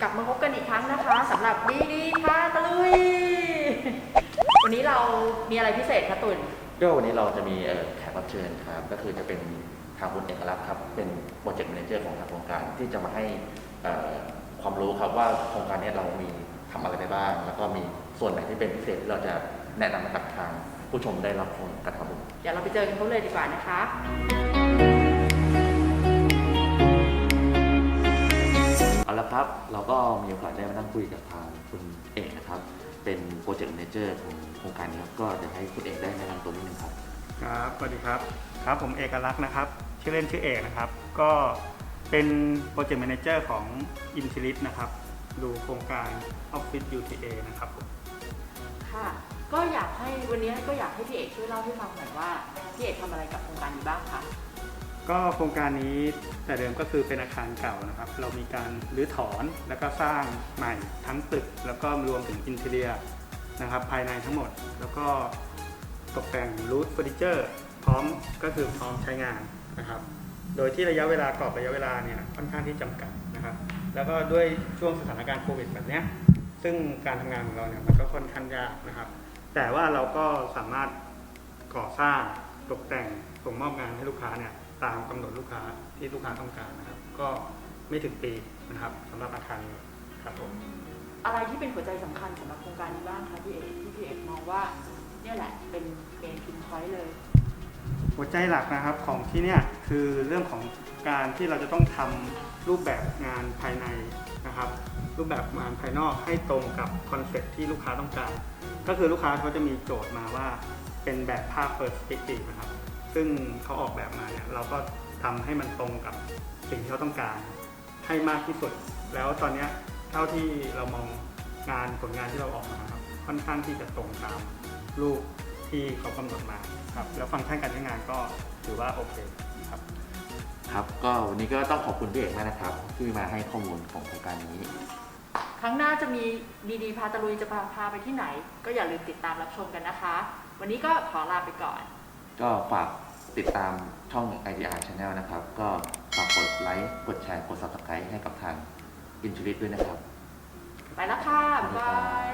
กลับมาพบกันอีกครั้งนะคะสำหรับดีดีพาตะลุย วันนี้เรามีอะไรพิเศษคะตุนก็วันนี้เราจะมีเอ่อแขกรับเชิญครับ ก็คือจะเป็นทางคุณเอกลักษณ์ครับ เป็นโปรเจกต์แมเนเจอร์ของทางโครงการที่จะมาให้เอ่อความรู้ครับว่าโครงการนี้เรามีทำอะไรไปบ้าง แล้วก็มีส่วนไหนที่เป็นพิเศษที่เราจะแนะนำให้กับทาง ผู้ชมได้รับชมกันครับผมเดี๋ยวเราไปเจอกันเขาเลยดีกว่านะคะเอาละครับ เราก็มีโอกาสได้มานั่งคุยกับทางคุณเอกนะครับ เป็นโปรเจกต์แมเนเจอร์ของโครงการนี้ครับ ก็จะให้คุณเอกได้แนะนำตัวนิดนึงครับ ครับสวัสดีครับ ครับผมเอกลักษณ์นะครับ ชื่อเล่นชื่อเอกนะครับ ก็เป็นโปรเจกต์แมเนเจอร์ของ i n t e l i t นะครับ ดูโครงการ Office UTA นะครับผม ค่ะ ก็อยากให้วันนี้ก็อยากให้พี่เอกช่วยเล่าให้ฟังหน่อยว่าพี่เอกทำอะไรกับโครงการนี้บ้างคะก็โครงการนี้แต่เดิมก็คือเป็นอาคารเก่านะครับ เรามีการรื้อถอนแล้วก็สร้างใหม่ทั้งตึก แล้วก็รวมถึงอินเทเรียนะครับภายในทั้งหมด แล้วก็ตกแต่งรูทเฟอร์นิเจอร์พร้อมก็คือพร้อมใช้งานนะครับ โดยที่ระยะเวลากรอบระยะเวลาเนี่ยค่อนข้างที่จำกัดนะครับ แล้วก็ด้วยช่วงสถานการณ์โควิดแบบนี้ซึ่งการทำงานของเราเนี่ยมันก็ค่อนข้างยากนะครับ แต่ว่าเราก็สามารถก่อสร้างตกแต่งส่งมอบงานให้ลูกค้าเนี่ยตามกำหนดลูกค้าที่ลูกค้าต้องการนะครับ ก็ไม่ถึงปีนะครับสำหรับอาคารนี้ครับผมอะไรที่เป็นหัวใจสำคัญสำหรับโครงการนี้บ้างคะพี่เอกที่พี่เอกมองว่าเนี่ยแหละเป็นเมนพินพอยต์เลย หัวใจหลักนะครับของที่เนี่ยคือเรื่องของการที่เราจะต้องทำรูปแบบงานภายในนะครับ รูปแบบงานภายนอกให้ตรงกับคอนเซ็ปต์ที่ลูกค้าต้องการ ก็คือลูกค้าเขาจะมีโจทย์มาว่าเป็นแบบภาพ perspective นะครับ ซึ่งเขาออกแบบมาเนี่ยเราก็ทำให้มันตรงกับสิ่งที่เขาต้องการ ให้มากที่สุด แล้วตอนเนี้ยเท่าที่เรามองงานผลงานที่เราออกมาครับค่อนข้างที่จะตรงตามรูปที่เขากำหนดมาครับแล้วฟังก์ชันการใช้งานก็ถือว่าโอเคครับครับ ก็วันนี้ก็ต้องขอบคุณพี่เอกมากนะครับ ที่มาให้ข้อมูลของโครงการนี้ ครั้งหน้าจะมีดีดีพาตะลุยจะพาพาไปที่ไหน ก็อย่าลืมติดตามรับชมกันนะคะ วันนี้ก็ขอลาไปก่อน ก็ฝากติดตามช่อง IDR Channel นะครับ ก็ฝากกดไลค์ กดแชร์ กด Subscribe ให้กับทางอินชูริตด้วยนะครับ ไปแล้วค่ะบ๊ายบาย